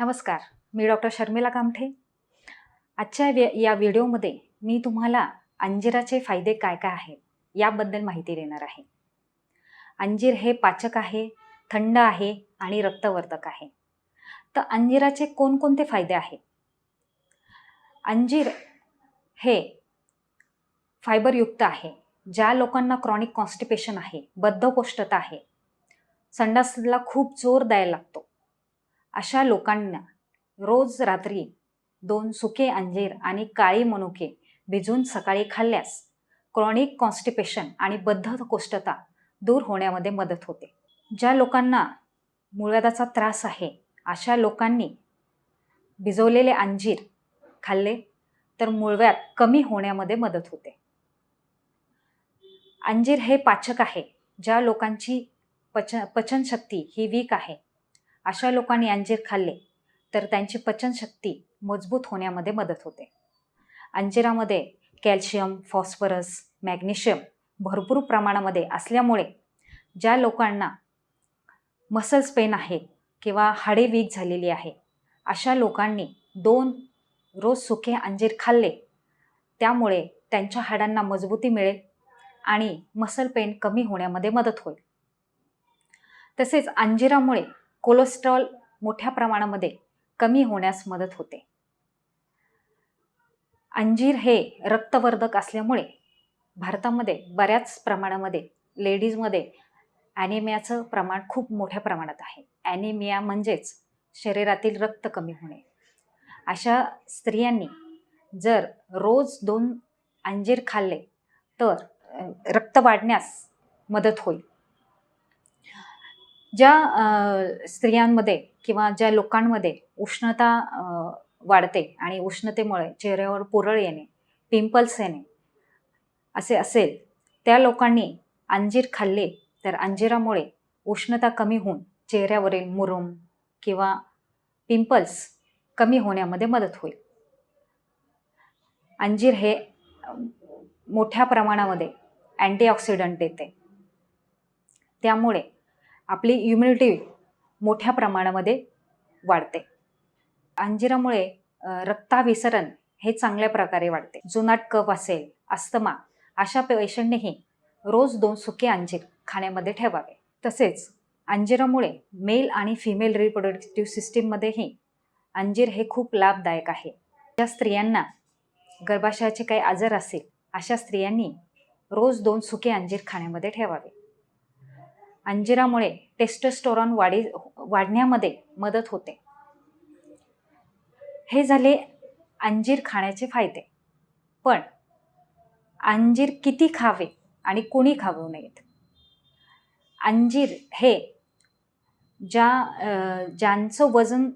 नमस्कार मी डॉक्टर शर्मिला कामठे. आजच्या या व्हिडिओमध्ये मी तुम्हाला अंजिराचे फायदे काय काय आहेत याबद्दल माहिती देणार आहे. अंजीर हे पाचक आहे थंड आहे आणि रक्तवर्धक आहे. तर अंजिराचे कोणकोणते फायदे आहेत? अंजीर हे फायबरयुक्त आहे ज्या लोकांना क्रॉनिक कॉन्स्टिपेशन आहे बद्धकोष्ठता आहे. संडासला खूप जोर द्यायला लागतो. अशा लोकांना रोज रात्री दोन सुके अंजीर आणि काळी मनुके भिजून सकाळी खाल्ल्यास क्रॉनिक कॉन्स्टिपेशन आणि बद्धकोष्ठता दूर होण्यामध्ये मदत होते. ज्या लोकांना मूळव्याधाचा त्रास आहे अशा लोकांनी भिजवलेले अंजीर खाल्ले तर मूळव्याध कमी होण्यामध्ये मदत होते. अंजीर हे पाचक आहे ज्या लोकांची पच पचनशक्ती ही वीक आहे. अशा लोकांनी अंजीर खाल्ले तर त्यांची पचनशक्ती मजबूत होण्यामध्ये मदत होते. अंजिरामध्ये कॅल्शियम फॉस्फरस मॅग्नेशियम भरपूर प्रमाणामध्ये असल्यामुळे ज्या लोकांना मसल्स पेन आहे किंवा हाडे वीक झालेली आहे अशा लोकांनी दोन रोज सुके अंजीर खाल्ले त्यामुळे त्यांच्या हाडांना मजबूती मिळेल आणि मसल पेन कमी होण्यामध्ये मदत होईल. तसेच अंजिरामुळे कोलेस्ट्रॉल मोठ्या प्रमाणामध्ये कमी होण्यास मदत होते. अंजीर हे रक्तवर्धक असल्यामुळे भारतामध्ये बऱ्याच प्रमाणामध्ये लेडीजमध्ये ॲनिमियाचं प्रमाण खूप मोठ्या प्रमाणात आहे. ॲनिमिया म्हणजेच शरीरातील रक्त कमी होणे. अशा स्त्रियांनी जर रोज दोन अंजीर खाल्ले तर रक्त वाढण्यास मदत होईल. ज्या स्त्रियांमध्ये किंवा ज्या लोकांमध्ये उष्णता वाढते आणि उष्णतेमुळे चेहऱ्यावर पुरळ येणे पिंपल्स येणे असे असेल त्या लोकांनी अंजीर खाल्ले तर अंजिरामुळे उष्णता कमी होऊन चेहऱ्यावरील मुरुम किंवा पिंपल्स कमी होण्यामध्ये मदत होईल. अंजीर हे मोठ्या प्रमाणामध्ये अँटीऑक्सिडंट देते. त्यामुळे आपली इम्युनिटी मोठ्या प्रमाणामध्ये वाढते. अंजिरामुळे रक्ताभिसरण हे चांगल्या प्रकारे वाढते. जुनाट कफ असेल अस्थमा अशा पेशंटनेही रोज दोन सुके अंजीर खाण्यामध्ये ठेवावे. तसेच अंजिरामुळे मेल आणि फिमेल रिप्रोडक्टिव्ह सिस्टीममध्येही अंजीर हे खूप लाभदायक आहे. ज्या स्त्रियांना गर्भाशयाचे काही आजार असेल अशा स्त्रियांनी रोज दोन सुके अंजीर खाण्यामध्ये ठेवावे. अंजिरामुळे टेस्टोस्टोरॉन वाढी वाढण्यामध्ये मदत होते. हे झाले अंजीर खाण्याचे फायदे. पण अंजीर किती खावे आणि कोणी खाऊ नयेत? अंजीर हे ज्या ज्यांचं वजन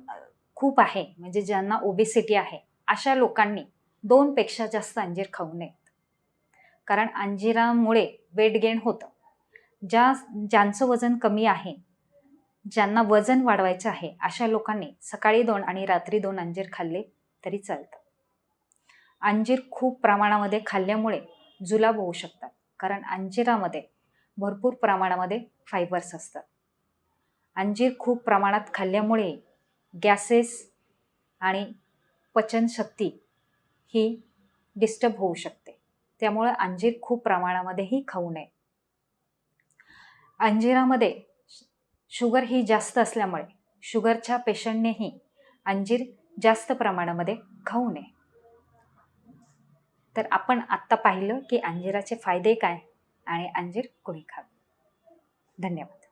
खूप आहे म्हणजे ज्यांना ओबेसिटी आहे अशा लोकांनी दोनपेक्षा जास्त अंजीर खाऊ नयेत. कारण अंजिरामुळे वेट गेन होतं. ज्या ज्यांचं वजन कमी आहे ज्यांना वजन वाढवायचं आहे अशा लोकांनी सकाळी दोन आणि रात्री दोन अंजीर खाल्ले तरी चालतं. अंजीर खूप प्रमाणामध्ये खाल्ल्यामुळे जुलाब होऊ शकतात कारण अंजिरामध्ये भरपूर प्रमाणामध्ये फायबर्स असतात. अंजीर खूप प्रमाणात खाल्ल्यामुळे गॅसेस आणि पचनशक्ती ही डिस्टर्ब होऊ शकते. त्यामुळे अंजीर खूप प्रमाणामध्येही खाऊ नये. अंजिरामध्ये शुगर ही जास्त असल्यामुळे शुगरच्या पेशंटनेही अंजीर जास्त प्रमाणामध्ये खाऊ नये. तर आपण आत्ता पाहिलं की अंजिराचे फायदे काय आणि अंजीर कोणी खावे. धन्यवाद.